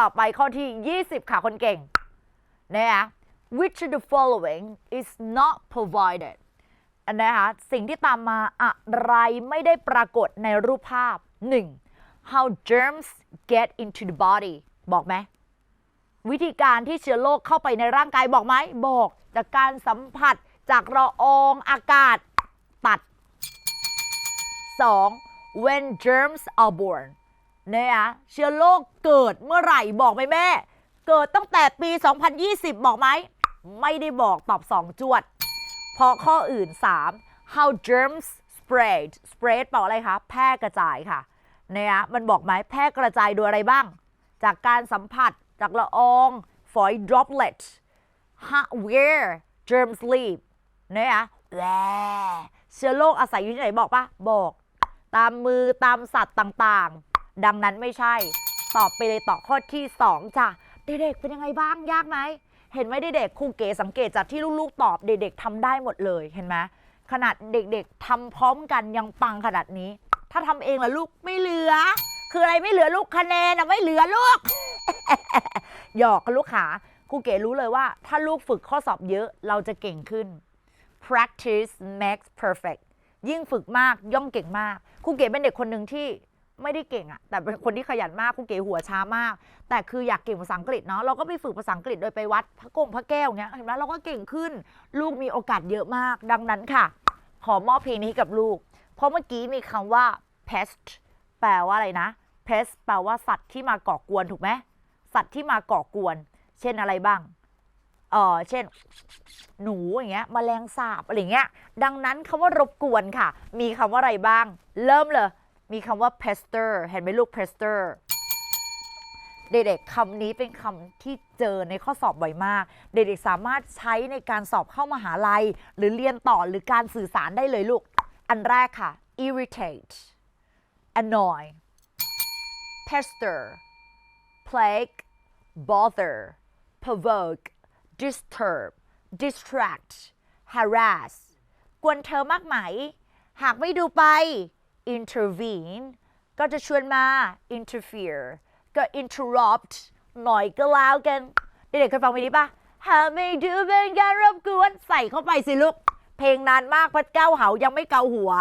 ต่อไปข้อที่ 20 ค่ะคนเก่งนะคะ which of the following is not provided อันนะคะสิ่งที่ตามมาอะไรไม่ได้ปรากฏในรูปภาพ 1. how germs get into the body บอกไหมวิธีการที่เชื้อโรคเข้าไปในร่างกายบอกไหมบอกจากการสัมผัสจากละอองอากาศตัด 2. when germs are born เนี่ยเชื้อโรคเกิดเมื่อไหร่บอกไหมแม่ เกิดตั้งแต่ปี 2020 บอกไหม ไม่ได้บอกตอบ2จวดเพราะข้ออื่น 3. how germs spread spread แปลว่าอะไรคะ แพร่กระจายค่ะเนี่ยมันบอกไหมแพร่กระจายโดยอะไรบ้าง จากการสัมผัสจากละอองฝอย droplet How- where germs live เนี่ยแหละเชื้อโรคอาศัยอยู่ที่ไหนบอกปะบอก ตามมือตามสัตว์ต่างๆ ดังนั้นไม่ใช่ ตอบไปเลยต่อข้อที่ 2จ้ะเด็กๆเป็นยังไงบ้างยากไหมเห็นไหมเด็กๆครูเก๋สังเกตจากที่ลูกๆตอบเด็กๆทำได้หมดเลยเห็นไหมขนาดเด็กๆทำพร้อมกันยังปังขนาดนี้ ถ้าทำเองล่ะลูกไม่เหลือ คืออะไรไม่เหลือลูกคะแนนอะไม่เหลือลูกหยอกกันลูกขาครูเก๋รู้เลยว่า ถ้าลูกฝึกข้อสอบเยอะเราจะเก่งขึ้น practice makes perfect ยิ่งฝึกมากย่อมเก่งมากครูเก๋เป็นเด็กคนหนึ่งที่ ไม่ได้เก่งอะแต่เป็นคนที่ขยันมากครูเก๋หัวช้ามาก แต่คืออยากเก่งภาษาอังกฤษเนาะเราก็ไปฝึกภาษาอังกฤษโดยไปวัดพระกงพระแก้วเงี้ยเห็นไหมเราก็เก่งขึ้น ลูกมีโอกาสเยอะมาก ดังนั้นค่ะ ขอมอบเพลงนี้กับลูก เพราะเมื่อกี้มีคำว่า pest แปลว่าอะไรนะ pest แปลว่าสัตว์ที่มาก่อกวนถูกไหมสัตว์ที่มาก่อกวน เช่นอะไรบ้างเออเช่น หนูอย่างเงี้ยแมลงสาบอะไรเงี้ย ดังนั้นคำว่ารบกวนค่ะ มีคำว่าอะไรบ้าง เริ่มเลย มีคำว่า pester เห็นไหมลูก pester เด็กๆคำนี้เป็นคำที่เจอในข้อสอบบ่อยมาก เด็กๆสามารถใช้ในการสอบเข้ามหาลัย หรือเรียนต่อหรือการสื่อสารได้เลยลูก อันแรกค่ะ irritate annoy pester plague bother provoke disturb distract harass กวนเธอมากไหม หากไม่ดูไป intervene ก็จะชวนมา interfere ก็ interrupt หน่อยก็แล้วกัน เด็กๆเคยฟังเพลงนี้ปะหาไม่ดูเป็นการรบกวนใส่เข้าไปสิลูก เพลงนานมากพัดเก้าเหายังไม่เกาหัว